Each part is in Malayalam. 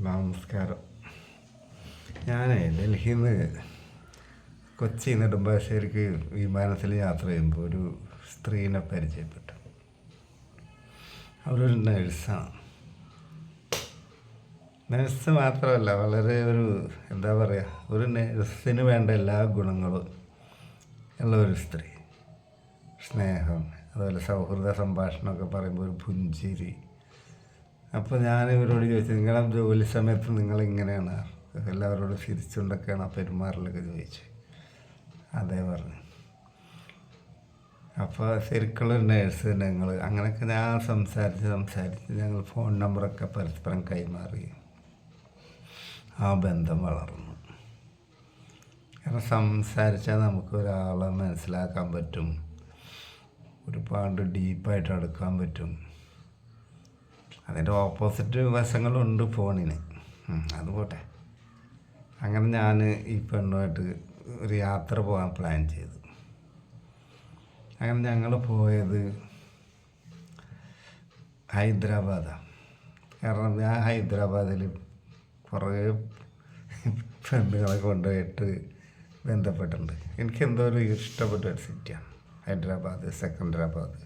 നമസ്കാരം. ഞാൻ ഡൽഹിയിൽ നിന്ന് കൊച്ചി നെടുമ്പാശ്ശേരിക്ക് വിമാനത്തിൽ യാത്ര ചെയ്യുമ്പോൾ ഒരു സ്ത്രീനെ പരിചയപ്പെട്ടു. അവരൊരു നഴ്സാണ്. നഴ്സ് മാത്രമല്ല വളരെ ഒരു എന്താ പറയുക ഒരു നഴ്സിന് വേണ്ട എല്ലാ ഗുണങ്ങളും ഉള്ള ഒരു സ്ത്രീ. സ്നേഹം അതുപോലെ സൗഹൃദ സംഭാഷണമൊക്കെ പറയുമ്പോൾ ഒരു പുഞ്ചിരി അപ്പോൾ ഞാൻ ഇവരോട് ചോദിച്ചു നിങ്ങളെ ജോലി സമയത്ത് നിങ്ങൾ ഇങ്ങനെയാണ്? എല്ലാവരോടും ചിരിച്ചുകൊണ്ടൊക്കെയാണ് ആ പെരുമാറലൊക്കെ ചോദിച്ചു. അതേ പറഞ്ഞു. അപ്പോൾ ശരിക്കുള്ള നേഴ്സ് ഞങ്ങൾ അങ്ങനെയൊക്കെ ഞാൻ സംസാരിച്ച് സംസാരിച്ച് ഞങ്ങൾ ഫോൺ നമ്പറൊക്കെ പരസ്പരം കൈമാറി. ആ ബന്ധം വളർന്നു. കാരണം സംസാരിച്ചാൽ നമുക്ക് ഒരാളെ മനസ്സിലാക്കാൻ പറ്റും. ഒരുപാട് ഡീപ്പായിട്ട് അടുക്കാൻ പറ്റും. അതിന്റെ ഓപ്പോസിറ്റ് വശങ്ങളുണ്ട് ഫോണിന്. അത് പോട്ടെ. അങ്ങനെ ഞാൻ ഈ പെണ്ണുമായിട്ട് ഒരു യാത്ര പോകാൻ പ്ലാൻ ചെയ്തു. അങ്ങനെ ഞങ്ങൾ പോയത് ഹൈദരാബാദാണ് കാരണം ഞാൻ ഹൈദരാബാദിൽ കുറേ പെണ്ണുങ്ങളെ കൊണ്ടുപോയിട്ട് ബന്ധപ്പെട്ടിട്ടുണ്ട്. എനിക്ക് എന്തോ ഒരു ഇഷ്ടപ്പെട്ട ഒരു സിറ്റിയാണ് ഹൈദരാബാദ് സെക്കൻഡരാബാദ്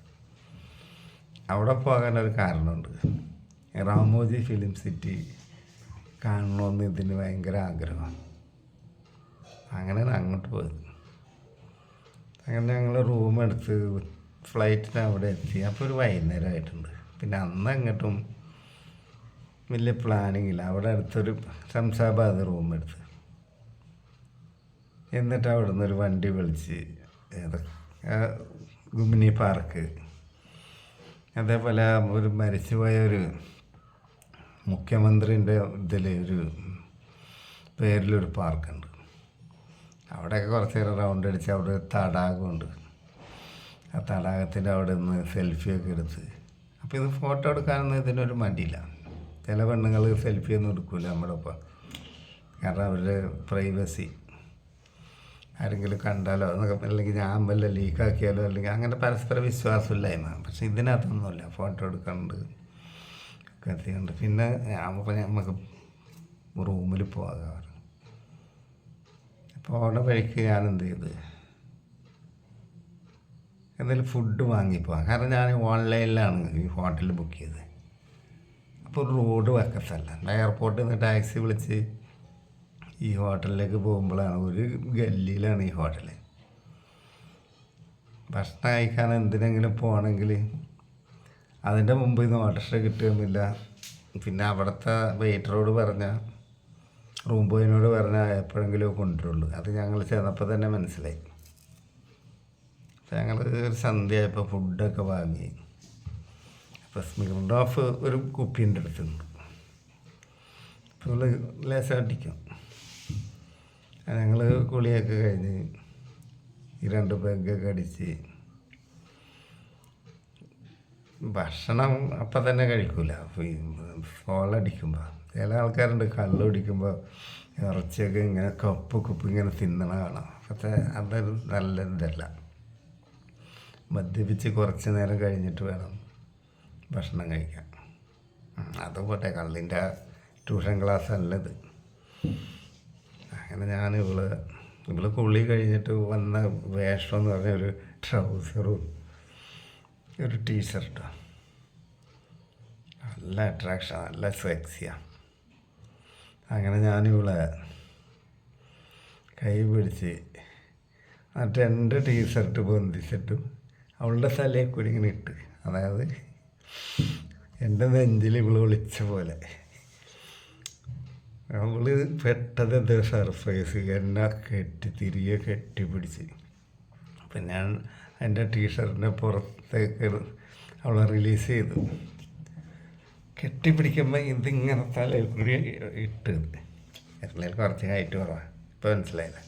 അവിടെ പോകാനൊരു കാരണമുണ്ട്. റാമോജി ഫിലിം സിറ്റി കാണണമെന്ന് ഇതിന് ഭയങ്കര ആഗ്രഹമാണ്. അങ്ങനെയാണ് അങ്ങോട്ട് പോയത്. അങ്ങനെ ഞങ്ങൾ റൂം എടുത്ത് ഫ്ലൈറ്റിന് അവിടെ എത്തി. അപ്പോൾ ഒരു വൈകുന്നേരമായിട്ടുണ്ട്. പിന്നെ അന്ന് അങ്ങോട്ടും വലിയ പ്ലാനിങ് ഇല്ല. അവിടെ അടുത്തൊരു ശംസാബാദ് റൂം എടുത്ത്. എന്നിട്ട് അവിടെ നിന്ന് ഒരു വണ്ടി വിളിച്ച് ഗുമിനി പാർക്ക്. അതേപോലെ ഒരു മരിച്ചുപോയ ഒരു മുഖ്യമന്ത്രിന്റെ ഇതിൽ ഒരു പേരിലൊരു പാർക്കുണ്ട്. അവിടെയൊക്കെ കുറച്ച് നേരം റൗണ്ട് അടിച്ച് അവിടെ ഒരു തടാകമുണ്ട്. ആ തടാകത്തിന്റെ അവിടെ നിന്ന് സെൽഫിയൊക്കെ എടുത്ത്. അപ്പോൾ ഇത് ഫോട്ടോ എടുക്കാനൊന്നും ഇതിനൊരു മടിയില്ല. ചില പെണ്ണുങ്ങൾ സെൽഫിയൊന്നും എടുക്കില്ല നമ്മുടെ ഒപ്പം. കാരണം അവരുടെ പ്രൈവസി. ആരെങ്കിലും കണ്ടാലോ എന്നൊക്കെ അല്ലെങ്കിൽ ഞാൻ വല്ല ലീക്കാക്കിയാലോ അല്ലെങ്കിൽ അങ്ങനെ പരസ്പര വിശ്വാസമില്ലായ്മ. പക്ഷേ ഇതിനകത്തൊന്നുമില്ല. ഫോട്ടോ എടുക്കുന്നുണ്ട് ചെയ്യുന്നുണ്ട് പിന്നെ ഞാൻ പറഞ്ഞ നമുക്ക് റൂമിൽ പോകാറ് അപ്പോൾ അവിടെ വഴിക്ക് ഞാൻ എന്ത് ചെയ്ത്? എന്തെങ്കിലും ഫുഡ് വാങ്ങിപ്പോവാം കാരണം ഞാൻ ഓൺലൈനിലാണ് ഈ ഹോട്ടൽ ബുക്ക് ചെയ്തത്. അപ്പോൾ റോഡ് വെക്കത്തല്ല എയർപോർട്ടിൽ നിന്ന് ടാക്സി വിളിച്ച് ഈ ഹോട്ടലിലേക്ക് പോകുമ്പോഴാണ് ഒരു ഗല്ലിയിലാണ് ഈ ഹോട്ടൽ ഭക്ഷണം കഴിക്കാൻ എന്തിനെങ്കിലും പോകണമെങ്കിൽ അതിന്റെ മുമ്പ് ഇന്ന് ഓട്ടോറിക്ഷ കിട്ടിയൊന്നുമില്ല. പിന്നെ അവിടുത്തെ വെയിറ്ററോട് പറഞ്ഞ റൂം ബോയിനോട് പറഞ്ഞാൽ എപ്പോഴെങ്കിലും കൊണ്ടുവരുള്ളൂ. അത് ഞങ്ങൾ ചെന്നപ്പോൾ തന്നെ മനസ്സിലായി. ഞങ്ങൾ ഒരു സന്ധ്യയായപ്പോൾ ഫുഡൊക്കെ വാങ്ങി. അപ്പോൾ സ്മിറിന്റെ ഓഫ് ഒരു കുപ്പീന്റെ അടുത്തുണ്ട് അപ്പോൾ ലേശം അടിക്കും. ഞങ്ങൾ കുളിയൊക്കെ കഴിഞ്ഞ് ഈ രണ്ട് പെഗ്ഗൊക്കെ അടിച്ച് ഭക്ഷണം അപ്പം തന്നെ കഴിക്കൂല. ഫോളടിക്കുമ്പോൾ ചില ആൾക്കാരുണ്ട് കള്ള് കുടിക്കുമ്പോൾ ഇറച്ചിയൊക്കെ ഇങ്ങനെ കപ്പ് കുപ്പ് ഇങ്ങനെ തിന്നണ കാണാം. പക്ഷേ അതൊരു നല്ല ഇതല്ല. മദ്യപിച്ച് കുറച്ച് നേരം കഴിഞ്ഞിട്ട് വേണം ഭക്ഷണം കഴിക്കാൻ. ഉം, അത് പോട്ടെ കള്ളിന്റെ ട്യൂഷൻ ക്ലാസ് അല്ലത് അങ്ങനെ ഞാൻ ഇവൾ ഇവൾ കുളി കഴിഞ്ഞിട്ട് വന്ന വേഷം എന്ന് പറഞ്ഞ ഒരു ട്രൗസറും ഒരു ടീഷർട്ട് നല്ല അട്രാക്ഷൻ നല്ല സെക്സിയാണ് അങ്ങനെ ഞാനിവിടെ കൈ പിടിച്ച് ആ എന്റെ ടീഷർട്ട് പൊന്തിച്ചിട്ടും അവളുടെ തലയിൽ കൂടി ഇങ്ങനെ ഇട്ട്. അതായത് എന്റെ നെഞ്ചിൽ ഇവൾ വിളിച്ച പോലെ. അവൾ പെട്ടത് എന്തോ സർഫേസ് എന്നെ കെട്ടി തിരികെ കെട്ടിപ്പിടിച്ച്. അപ്പം ഞാൻ എന്റെ ടീഷർട്ടിന്റെ പുറത്തേക്ക് അവളെ റിലീസ് ചെയ്തു. കെട്ടിപ്പിടിക്കുമ്പോൾ ഇതിങ്ങനെ തലയിൽ കൂടി ഇട്ട്. എല്ലാവരും കുറച്ച് ഹൈറ്റ് കുറവാണ് ഇപ്പോൾ മനസ്സിലായില്ല.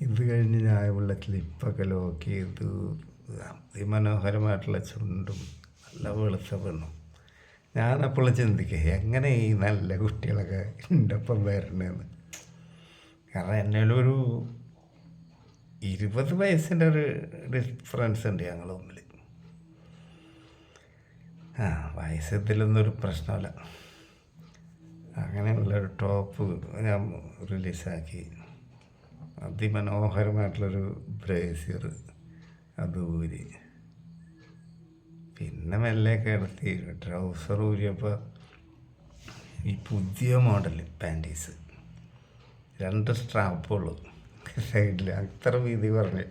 ഇത് കഴിഞ്ഞ് ഞാൻ വെള്ളത്തിൽ ക്ലിപ്പൊക്കെ ലോക്ക് ചെയ്തു. അതിമനോഹരമായിട്ടുള്ള ചുണ്ടും നല്ല വെളുത്ത പെണ്ണും. ഞാനപ്പോൾ ചിന്തിക്കുക എങ്ങനെ ഈ നല്ല കുട്ടികളൊക്കെ എന്റെ ഒപ്പം വരണമെന്ന് കാരണം എന്നൊരു ഇരുപത് വയസ്സിന്റെ ഒരു ഡിഫറൻസ് ഉണ്ട് ഞങ്ങൾ തമ്മിൽ ആ വയസ്സത്തിലൊന്നും ഒരു പ്രശ്നമല്ല. അങ്ങനെയുള്ളൊരു ടോപ്പ് ഞാൻ റിലീസാക്കി. അതിമനോഹരമായിട്ടുള്ളൊരു ബ്രേസിയർ അത് ഊരി. പിന്നെ മെല്ലെ കിടത്തി ട്രൗസർ ഊരിയപ്പോൾ ഈ പുതിയ മോഡൽ പാന്റീസ്. രണ്ട് സ്ട്രാപ്പുള്ളൂ. സൈഡിൽ അത്ര വീതി പറഞ്ഞ്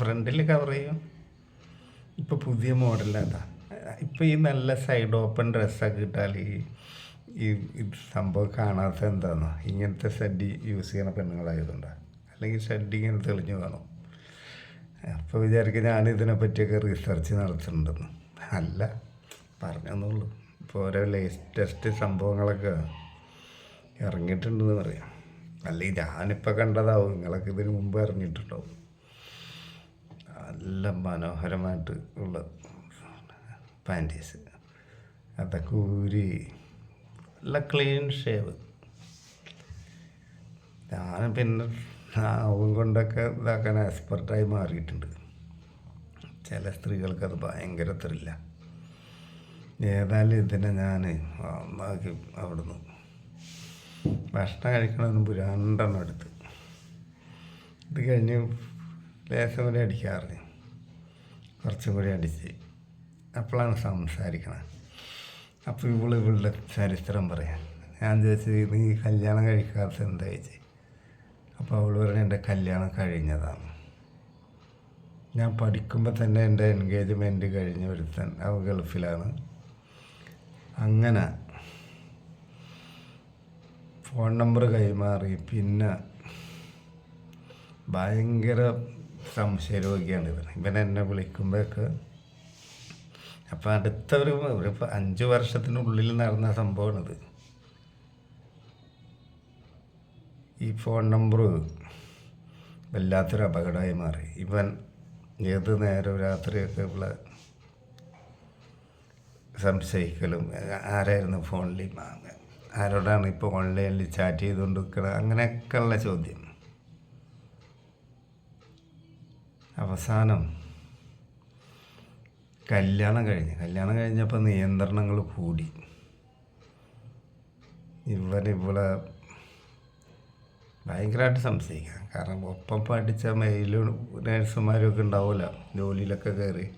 ഫ്രണ്ടിൽ കവർ ചെയ്യും. ഇപ്പോൾ പുതിയ മോഡലതാ ഇപ്പോൾ ഈ നല്ല സൈഡ് ഓപ്പൺ ഡ്രസ്സൊക്കെ ഇട്ടാൽ ഈ ഈ സംഭവം കാണാത്ത എന്താണെന്നോ ഇങ്ങനത്തെ ഷഡ്ഡി യൂസ് ചെയ്യുന്ന പെണ്ണുങ്ങളായതുകൊണ്ടാണ് അല്ലെങ്കിൽ ഷഡ്ഡി ഇങ്ങനെ തെളിഞ്ഞു കാണും. അപ്പോൾ വിചാരിക്കും ഞാൻ ഇതിനെ പറ്റിയൊക്കെ റിസർച്ച് നടത്തുന്നുണ്ടെന്ന്. അല്ല പറഞ്ഞെന്നുള്ളൂ ഇപ്പോൾ ഓരോ ലേറ്റസ്റ്റ് സംഭവങ്ങളൊക്കെ ഇറങ്ങിയിട്ടുണ്ടെന്ന് പറയാം. അല്ലെങ്കിൽ ഞാനിപ്പോൾ കണ്ടതാവും. നിങ്ങളൊക്കെ ഇതിന് മുമ്പ് ഇറങ്ങിയിട്ടുണ്ടാവും നല്ല മനോഹരമായിട്ട് ഉള്ള പാന്റീസ് അതൊക്കെ ഊരി നല്ല ക്ലീൻ ഷേവ് ഞാൻ പിന്നെ നാവും കൊണ്ടൊക്കെ ഇതാക്കാൻ എക്സ്പെർട്ടായി മാറിയിട്ടുണ്ട്. ചില സ്ത്രീകൾക്ക് അത് ഭയങ്കര ത്രില്ല ഏതായാലും ഇതിനെ ഞാൻ ഒന്നാക്കി അവിടുന്ന് ഭക്ഷണം കഴിക്കണമെന്ന് മുമ്പ് രണ്ടെണ്ണം എടുത്ത്. ഇത് കഴിഞ്ഞ് ലേശം കൂടി അടിക്കാറ് കുറച്ചും കൂടി അടിച്ച്. അപ്പോഴാണ് സംസാരിക്കണത് അപ്പോൾ ഇവൾ ഇവളുടെ ചരിത്രം പറയാം. ഞാൻ ചോദിച്ചത് നീ കല്യാണം കഴിക്കാത്ത എന്താ അപ്പോൾ അവൾ പറഞ്ഞു എന്റെ കല്യാണം കഴിഞ്ഞതാണ്. ഞാൻ പഠിക്കുമ്പോൾ തന്നെ എന്റെ എൻഗേജ്മെന്റ് കഴിഞ്ഞ ഒരുത്തൻ അവ ഗൾഫിലാണ്. അങ്ങനെ ഫോൺ നമ്പർ കൈമാറി. പിന്നെ ഭയങ്കര സംശയരോഗിയാണ് ഇവൻ. ഇവൻ എന്നെ വിളിക്കുമ്പോഴൊക്കെ അപ്പം അടുത്ത ഒരു ഒരു അഞ്ച് വർഷത്തിനുള്ളിൽ നടന്ന സംഭവമാണിത്. ഈ ഫോൺ നമ്പർ വല്ലാത്തൊരു അപകടമായി മാറി. ഇവൻ ഏത് നേരം രാത്രിയൊക്കെ ഇവിടെ സംശയിക്കലും ആരായിരുന്നു ഫോണിൽ ആരോടാണ് ഇപ്പോൾ ഓൺലൈനിൽ ചാറ്റ് ചെയ്തുകൊണ്ട് നിൽക്കുന്നത് അങ്ങനെയൊക്കെയുള്ള ചോദ്യം. അവസാനം കല്യാണം കഴിഞ്ഞ്. കല്യാണം കഴിഞ്ഞപ്പോൾ നിയന്ത്രണങ്ങൾ കൂടി. ഇവൻ ഭയങ്കരമായിട്ട് സംശയിക്കാം. കാരണം ഒപ്പം പഠിച്ച മെയിലും നേഴ്സുമാരൊക്കെ ഉണ്ടാവില്ല ജോലിയിലൊക്കെ കയറി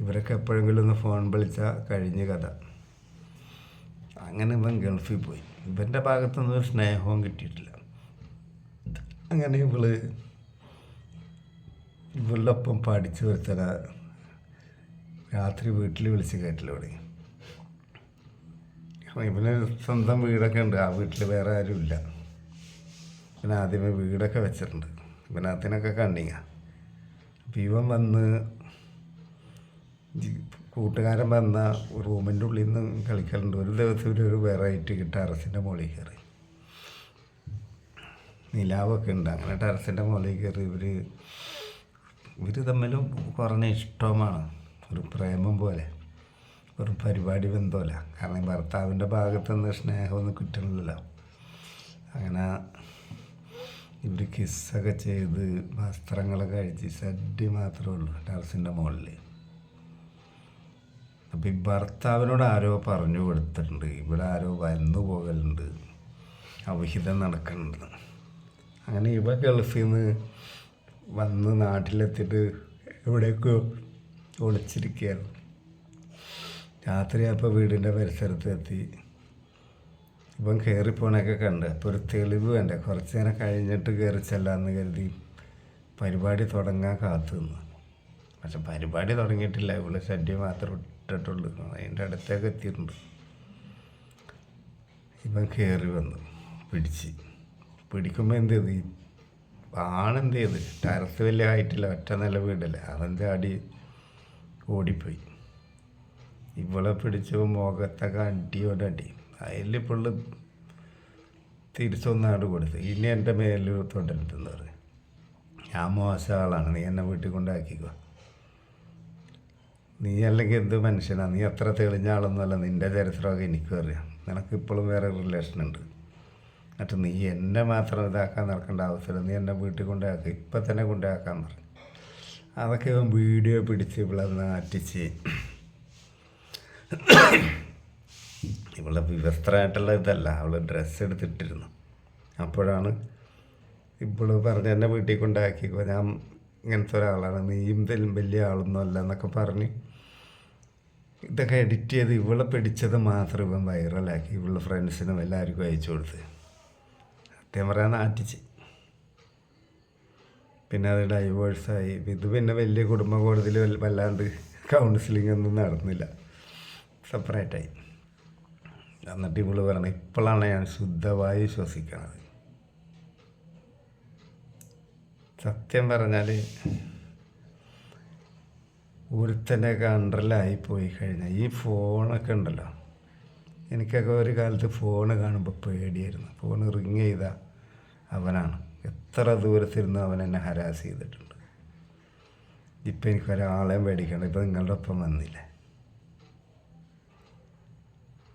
ഇവരൊക്കെ എപ്പോഴെങ്കിലും ഒന്ന് ഫോൺ വിളിച്ചാൽ കഴിഞ്ഞ കഥ. അങ്ങനെ ഇവൻ ഗൾഫിൽ പോയി. ഇവന്റെ ഭാഗത്തുനിന്ന് ഒരു സ്നേഹവും കിട്ടിയിട്ടില്ല. അങ്ങനെ ഇവൾ ഇവളുടെ ഒപ്പം പഠിച്ചു വരുത്തല രാത്രി വീട്ടിൽ വിളിച്ച് കയറ്റില്ല അപ്പം ഇവന് സ്വന്തം വീടൊക്കെ ഉണ്ട്. ആ വീട്ടിൽ വേറെ ആരും ഇല്ല. പിന്നെ ആദ്യമേ വീടൊക്കെ വെച്ചിട്ടുണ്ട്. ഇവനകത്തിനൊക്കെ കണ്ടിങ്ങ അപ്പം ഇവൻ വന്ന് കൂട്ടുകാരൻ വന്ന റൂമിന്റെ ഉള്ളിൽ നിന്ന് കളിക്കലുണ്ട്. ഒരു ദിവസം ഒരു വെറൈറ്റി ടെറസിന്റെ മുകളിൽ കയറി. നിലാവൊക്കെ ഉണ്ട്. അങ്ങനെ ടെറസിന്റെ മുകളിൽ കയറി ഇവർ ഇവർ തമ്മിലും കുറഞ്ഞ ഇഷ്ടമാണ്. ഒരു പ്രേമം പോലെ. ഒരു പരിപാടി ബന്ധമല്ല. കാരണം ഭർത്താവിന്റെ ഭാഗത്തു നിന്ന് സ്നേഹമൊന്നും കിട്ടണില്ലല്ലോ. അങ്ങനെ ഇവർ കിസ്സൊക്കെ ചെയ്ത് വസ്ത്രങ്ങളൊക്കെ അഴിച്ച് സദ്യ മാത്രമേ ഉള്ളൂ ടെറസിന്റെ മുകളിൽ. അപ്പം ഈ ഭർത്താവിനോട് ആരോ പറഞ്ഞു കൊടുത്തിട്ടുണ്ട്. ഇവിടെ ആരോ വന്നു പോകലുണ്ട്. അവിഹിതം നടക്കുന്നുണ്ട്. അങ്ങനെ ഇവ ഗൾഫിൽ നിന്ന് വന്ന് നാട്ടിലെത്തിയിട്ട് എവിടേക്കോ ഒളിച്ചിരിക്കുകയാണ്. രാത്രി അപ്പോൾ വീടിന്റെ പരിസരത്ത് എത്തി ഇപ്പം കയറിപ്പോണൊക്കെ കണ്ട്. അപ്പോൾ ഒരു തെളിവ് വേണ്ടേ? കുറച്ച് നേരം കഴിഞ്ഞിട്ട് കയറി ചെല്ലാമെന്ന് കരുതി പരിപാടി തുടങ്ങാൻ കാത്തു നിന്നു പക്ഷെ പരിപാടി തുടങ്ങിയിട്ടില്ല. ഇവൾ സദ്യ മാത്രം ഇട്ടിട്ടുള്ളൂ. അതിന്റെ അടുത്തേക്ക് എത്തിയിട്ടുണ്ട്. ഇവൻ കയറി വന്നു. പിടിച്ച്. പിടിക്കുമ്പോൾ എന്ത് ചെയ്തു? ആണെന്ത് ചെയ്ത്? ടെറസ് വലിയ ഹൈറ്റില്ല ഒറ്റ നില വീടില്ല? അവൻ ചാടി ഓടിപ്പോയി. ഇവളെ പിടിച്ച് മുഖത്തൊക്കെ അടിയോടെ അടി. അതിൽ പുള്ളി തിരിച്ചൊന്നാട് കൊടുത്ത്. ഇനി എന്റെ മേലിൽ തൊണ്ടിട്ടുണ്ടെന്ന് പറയും ഞാൻ മോശം ആളാണ്. നീ എന്നെ വീട്ടിൽ കൊണ്ടാക്കിക്കോ. നീ അല്ലെങ്കിൽ എന്ത് മനുഷ്യനാണ് നീ അത്ര തെളിഞ്ഞ ആളൊന്നുമല്ല. നിന്റെ ചരിത്രമൊക്കെ എനിക്കും അറിയാം. നിനക്ക് ഇപ്പോഴും വേറെ റിലേഷൻ ഉണ്ട്. എന്നിട്ട് നീ എന്നെ മാത്രം ഇതാക്കാൻ നടക്കേണ്ട ആവശ്യമില്ല നീ എന്നെ വീട്ടിൽ കൊണ്ടാക്കി ഇപ്പം തന്നെ കൊണ്ടാക്കാൻ പറഞ്ഞു. അതൊക്കെ ഇവൻ വീഡിയോ പിടിച്ച് ഇവിടെ നാറ്റിച്ച്. ഇവളെ വിവസ്ത്രമായിട്ടുള്ള ഇതല്ല. അവൾ ഡ്രസ്സ് എടുത്തിട്ടിരുന്നു. അപ്പോഴാണ് ഇപ്പോൾ പറഞ്ഞ് എന്നെ വീട്ടിൽ കൊണ്ടാക്കിക്കോ ഞാൻ ഇങ്ങനത്തെ ഒരാളാണ്. നീയും വലിയ ആളൊന്നും അല്ല എന്നൊക്കെ പറഞ്ഞ് ഇതൊക്കെ എഡിറ്റ് ചെയ്ത് ഇവളെ പിടിച്ചത് മാത്രം ഇവൻ വൈറലാക്കി ഇവളുടെ ഫ്രണ്ട്സിനും എല്ലാവർക്കും അയച്ചു കൊടുത്ത്. സത്യം പറയാൻ നാട്ടിച്ച് പിന്നെ അത് ഡൈവേഴ്സായി ഇത് പിന്നെ വലിയ കുടുംബ കോടതിയിൽ വല്ലാണ്ട് കൗൺസിലിംഗ് ഒന്നും നടന്നില്ല. സെപ്പറേറ്റായി എന്നിട്ട് ഇവൾ പറഞ്ഞു ഇപ്പോഴാണ് ഞാൻ ശുദ്ധമായി ശ്വസിക്കണത് സത്യം പറഞ്ഞാൽ ഒരുത്തന്റെയൊക്കെ അണ്ടറിലായി പോയി കഴിഞ്ഞാൽ ഈ ഫോണൊക്കെ ഉണ്ടല്ലോ. എനിക്കൊക്കെ ഒരു കാലത്ത് ഫോൺ കാണുമ്പോൾ പേടിയായിരുന്നു. ഫോൺ റിങ് ചെയ്ത അവനാണ്. എത്ര ദൂരത്തിരുന്ന് അവൻ എന്നെ ഹരാസ് ചെയ്തിട്ടുണ്ട്. ഇപ്പം എനിക്ക് ഒരാളെയും പേടിക്കണം ഇപ്പം നിങ്ങളുടെ ഒപ്പം വന്നില്ലേ.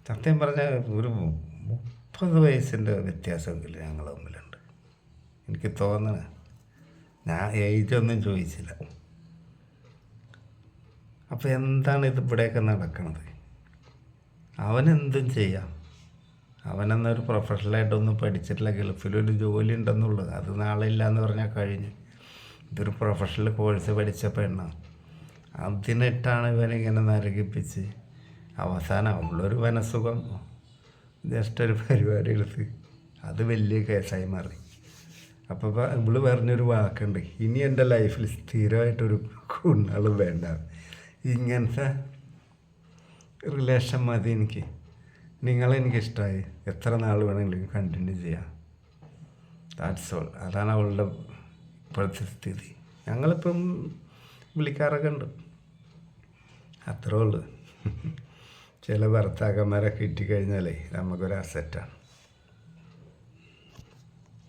സത്യം പറഞ്ഞാൽ ഒരു മുപ്പത് വയസ്സിന്റെ വ്യത്യാസമെങ്കിലും ഞങ്ങളുടെ മുമ്പിലുണ്ട് എനിക്ക് തോന്നണേ ഞാൻ ഏജൊന്നും ചോദിച്ചില്ല. അപ്പോൾ എന്താണ് ഇത് ഇവിടെയൊക്കെ നടക്കുന്നത് അവനെന്തും ചെയ്യാം. അവനെന്നൊരു പ്രൊഫഷണലായിട്ടൊന്നും പഠിച്ചിട്ടില്ല. ഗൾഫിലൊരു ജോലി ഉണ്ടെന്നുള്ളത് അത് നാളെ ഇല്ല എന്ന് പറഞ്ഞാൽ കഴിഞ്ഞു. ഇതൊരു പ്രൊഫഷണൽ കോഴ്സ് പഠിച്ച പെണ്ണാണ് അതിനിട്ടാണ് ഇവനിങ്ങനെ നരകിപ്പിച്ച്. അവസാനം അവളൊരു മനസ്സുഖം. ജസ്റ്റ് ഒരു പരിപാടി എടുത്ത്. അത് വലിയ കേസായി മാറി. അപ്പോൾ ഇവൾ പറഞ്ഞൊരു വാക്കുണ്ട്. ഇനി എന്റെ ലൈഫിൽ സ്ഥിരമായിട്ടൊരു കുണ്ണാളും വേണ്ട. ഇങ്ങനത്തെ റിലേഷൻ മതി എനിക്ക്. നിങ്ങളെനിക്കിഷ്ടമായി എത്ര നാൾ വേണമെങ്കിലും കണ്ടിന്യൂ ചെയ്യാം. ദാറ്റ്സ് ഓൾ അതാണ് അവളുടെ ഇപ്പോഴത്തെ സ്ഥിതി. ഞങ്ങളിപ്പം വിളിക്കാറൊക്കെ ഉണ്ട്. അത്രേ ഉള്ളൂ. ചില ഭർത്താക്കന്മാരെ കിട്ടിക്കഴിഞ്ഞാലേ നമുക്കൊരു അസറ്റാണ്